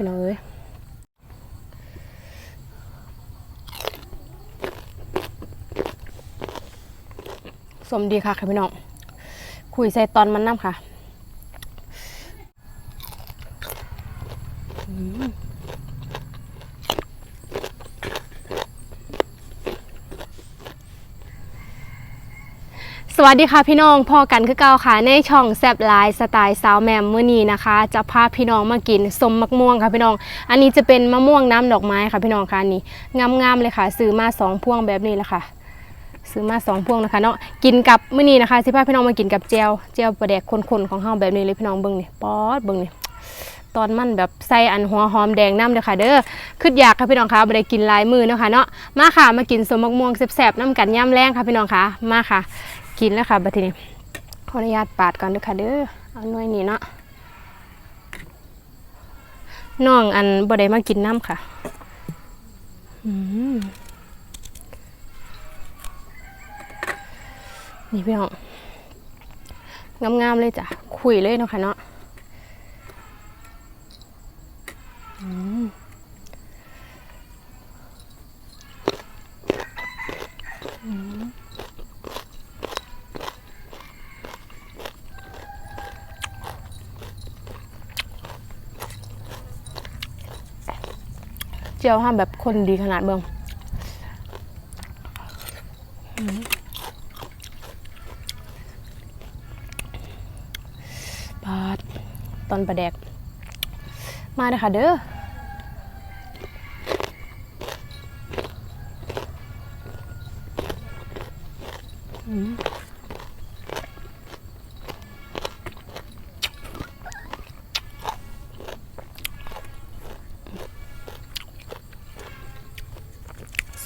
พี่น้องเอ้ยสมดีค่ะค่ะพี่น้อง คุยใส่ตอนมันน้ำค่ะอืม สวัสดีค่ะพี่น้องพอกันคือเก่าค่ะในช่องแซบไลน์สไตล์สาวแมมเมื้อนี้นะคะ จะพาพี่น้องมากินสมมะม่วงค่ะพี่น้อง อันนี้จะเป็นมะม่วงน้ำดอกไม้ค่ะพี่น้องค่ะนี้งามๆเลยค่ะ ซื้อมาสองพวงแบบนี้แหละค่ะ ซื้อมาสองพวงนะคะเนาะกินกับเมื้อนี้นะคะสิพาพี่น้องมากินกับเจลเจลปลาแดกคนๆของเฮาแบบนี้เลยพี่น้องเบิ่งนี่ป๊อดเบิ่งนี่ตอนมันแบบใส่อันหัวหอมแดงน้ำเด้อค่ะเด้อคืออยากค่ะพี่น้องค่ะบ่ได้กินลายมือเนาะค่ะเนาะมาค่ะมากินสมมะม่วงแซ่บๆน้ำกันย่ำแรงค่ะพี่น้องค่ะมาค่ะ กินแล้วค่ะบัดทีนี้ขออนุญาตปาดก่อนด้อค่ะเด้อเอาหน่วยนี้เนาะน้องอันบ่ได้มากินน้ำค่ะอืมนี่พี่น้องงามๆเลยจ้ะคุยเลยเนาะค่ะเนาะอืมอืมเจียวห้ามแบบคนดีขนาดเบิ่งปาดตอนประแดก มาเลยค่ะเด้ออืม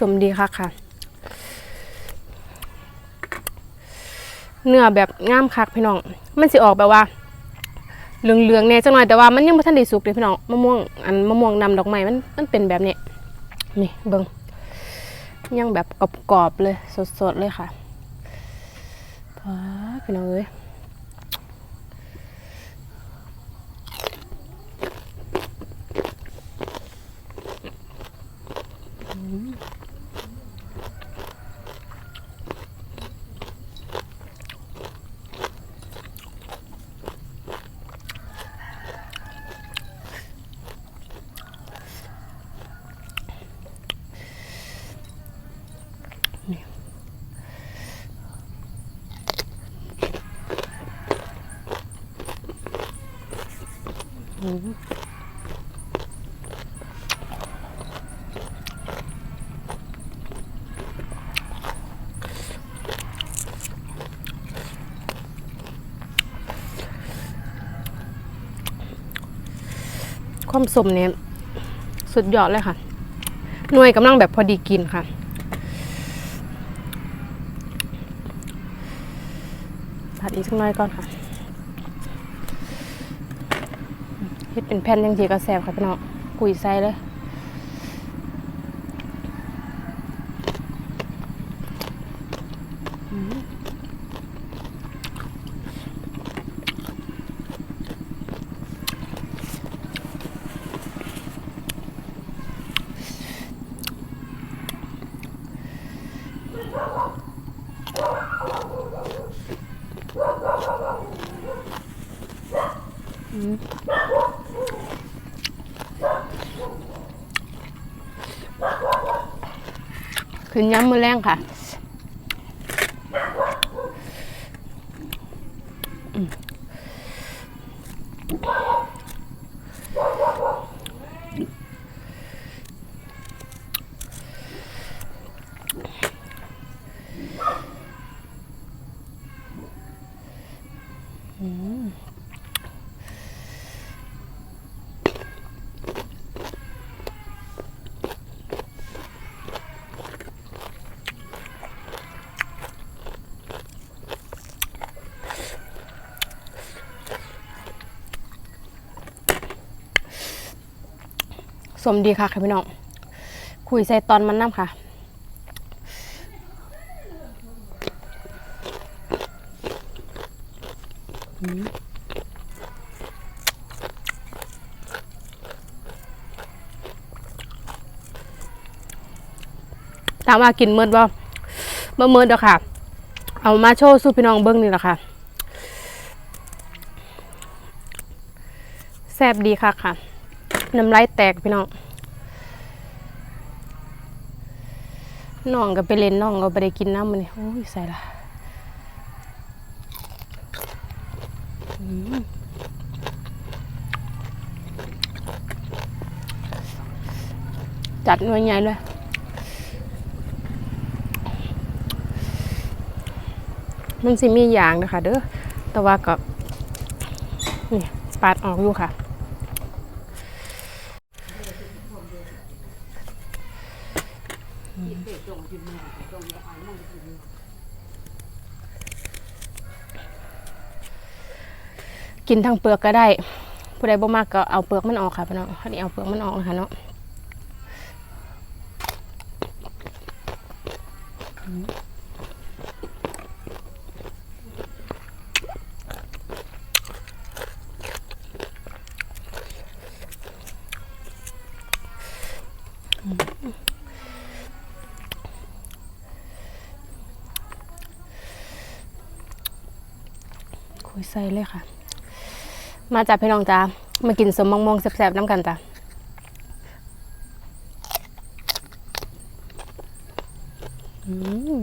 สมดีค่ะค่ะ เนื้อแบบงามคักพี่น้อง มันสิออกแบบว่า เหลืองๆเนี่ยจังหน่อยแต่ว่ามันยังไม่ทันได้สุกเลยพี่น้องมะม่วงอันมะม่วงนำดอกไม้มันมันเป็นแบบนี้นี่เบิ่งยังแบบกรอบๆเลยสดๆเลยค่ะพาพี่น้องเอ้ย ความสมเนี่ยสุดยอดเลยค่ะ หน่วยกำลังแบบพอดีกินค่ะ ผัด อีกสักหน่อยก่อนค่ะเฮ็ดเป็นแผ่นยังสีก็แสบค่ะพี่น้องกุยใส่เลยอืม ขึ้นย้ำมือแรงค่ะอืม สมดีค่ะค่ะพี่น้อง คุยใส่ตอนมันน้ำค่ะ ตามมากินเมื่อว่าเมื่อเมื่อเด้อค่ะ เอามาโชว์สู้พี่น้องเบิ้งนี่แหละค่ะแซ่บดีค่ะค่ะ น้ำลายแตกพี่น้องน้องก็ไปเล่นน้องก็ไปได้กินน้ำมันนี่โอ้ยใส่ละจัดหน่วยใหญ่เลยมันสิมีอย่างนะคะเด้อแต่ว่าก็นี่ปาดออกอยู่ค่ะ กินทั้งเปลือกก็ได้ ผู้ใดบ่มากก็เอาเปลือกมันออกค่ะพี่น้องอันนี้เอาเปลือกมันออกนะคะเนาะคุยใส่เลยค่ะ มาจากพี่น้องจ้ามากินสมมองมองแซ่บๆน้ำกันจ้ะอืม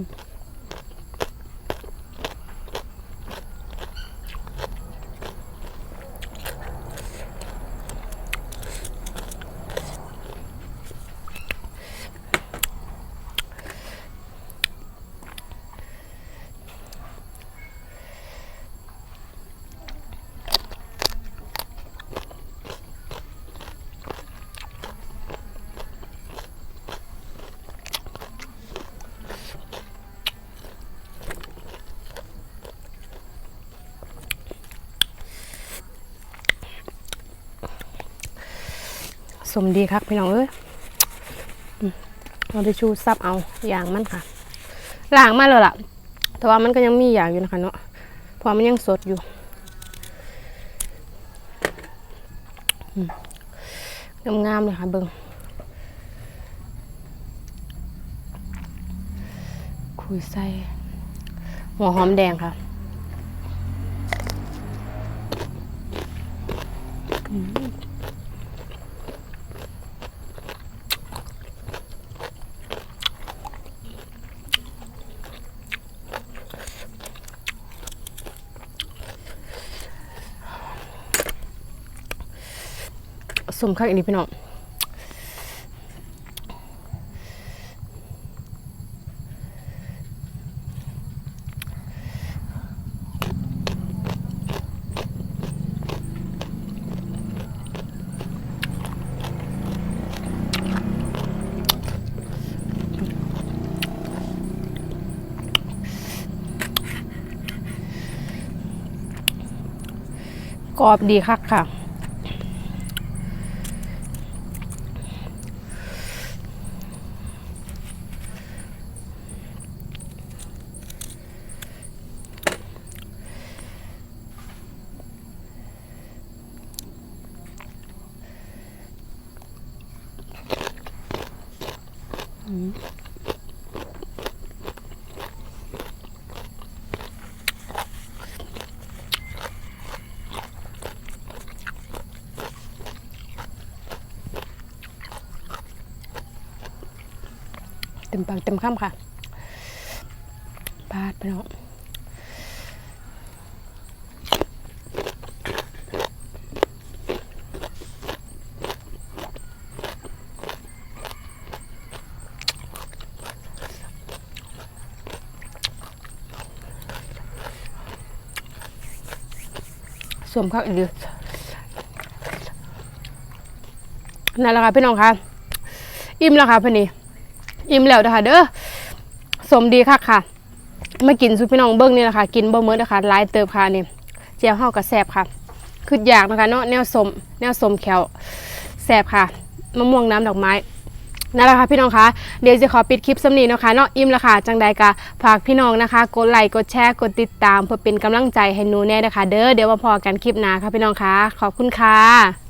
สมดีครับพี่น้องเอ้ยอืมเอาไปชูซับเอาอย่างมันค่ะล้างมาเลยล่ะ แต่ว่ามันก็ยังมีอย่างอยู่นะคะเนาะเพราะมันยังสดอยู่งามๆเลยค่ะเบิงคุยใส่หัวหอมแดงค่ะ สมคักอันนี้พี่น้องกรอบดีคักค่ะ เต็มปากเต็มคำค่ะปาดไปเนาะ สวมข้าอีกเดียวนั่นแหละค่ะพี่น้องค่ะ อิ่มแล้วค่ะพี่นี่อิ่มแล้วนะคะเด้อสมดีค่ะค่ะมากินซุปพี่น้องเบิ้งนี่แหละค่ะกินบ่เมื่อนะคะลายเติบค่ะนี่เจียวห่อกระแสบค่ะคืออยากนะคะเนาะแนวสมแนวสมแขวแสบค่ะมะม่วงน้ำดอกไม้ นั่นแหละค่ะพี่น้องคะเดี๋ยวจะขอปิดคลิปสำนีนะคะเนาะอิ่มละค่ะจังใดกะฝากพี่น้องนะคะกดไลค์กดแชร์กดติดตามเพื่อเป็นกำลังใจให้หนูแน่นะคะ เด้อเดี๋ยวมาพอกันคลิปหน้าค่ะพี่น้องคะขอบคุณค่ะ